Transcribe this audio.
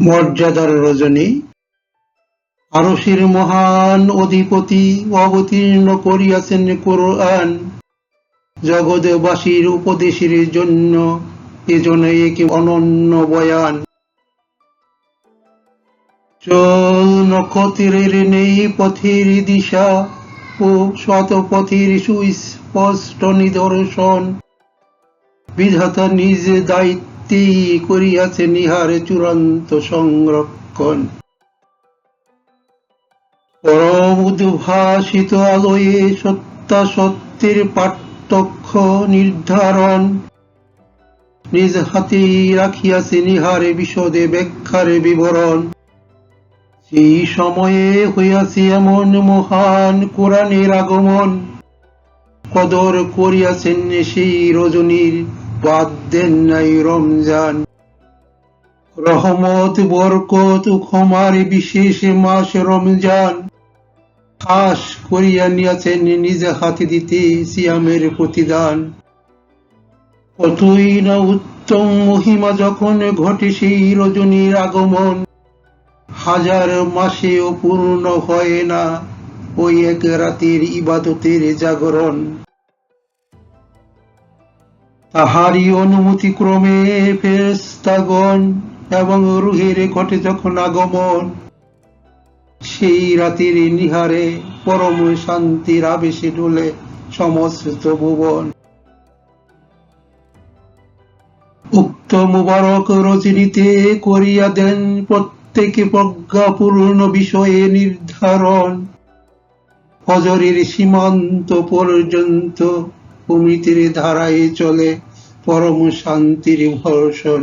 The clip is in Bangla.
মর্যাদার রজনী। আরসির মহান অধিপতি অবতীর্ণ করিয়াছেন কোরআন। জগৎবাসীর উপদেশের জন্য এজন্য একে অনন্য বয়ান। চল নক্ষত্রের নেই পথের দিশা ও শত পথের সুস্পষ্ট নিদর্শন। বিধাতা নিজ দায়িত্বেই করিয়াছে নিহার চূড়ান্ত সংরক্ষণ। পরম উদ্ভাসিত আলোয়ে সত্যাসত্যের পার্থক্য নির্ধারণ। নিজ হাতেই রাখিয়াছে নিহারে বিশদে ব্যাখ্যার বিবরণ। সেই সময়ে হইয়াছে এমন মহান কোরআনের আগমন। কদর করিয়াছেন সেই রজনীর বাদ দেন নাই রমজান। রহমত, বরকত, ক্ষমার বিশেষ মাস রমজান। খাস করিয়া নিয়াছেন নিজ হাতে দিতে সিয়ামের প্রতিদান। কতই না উত্তম মহিমা যখন ঘটে সেই রজনীর আগমন। হাজার মাসেও পূর্ণ হয় না ওই এক রাতের ইবাদতের জাগরণ। তাহারই অনুমতি ক্রমে ফেরেস্তাগণ এবং রুহের ঘটে যখন আগমন, সেই রাতের নিহারে পরম শান্তির আবেশে ডোলে সমস্ত ভুবন। উক্ত মুবারক রজনীতে করিয়া দেন প্রত্যেকে প্রজ্ঞাপূর্ণ বিষয়ে নির্ধারণ। ফজরের সীমান্ত পর্যন্ত অমৃতের ধারায় চলে পরম শান্তির ভর্ষণ।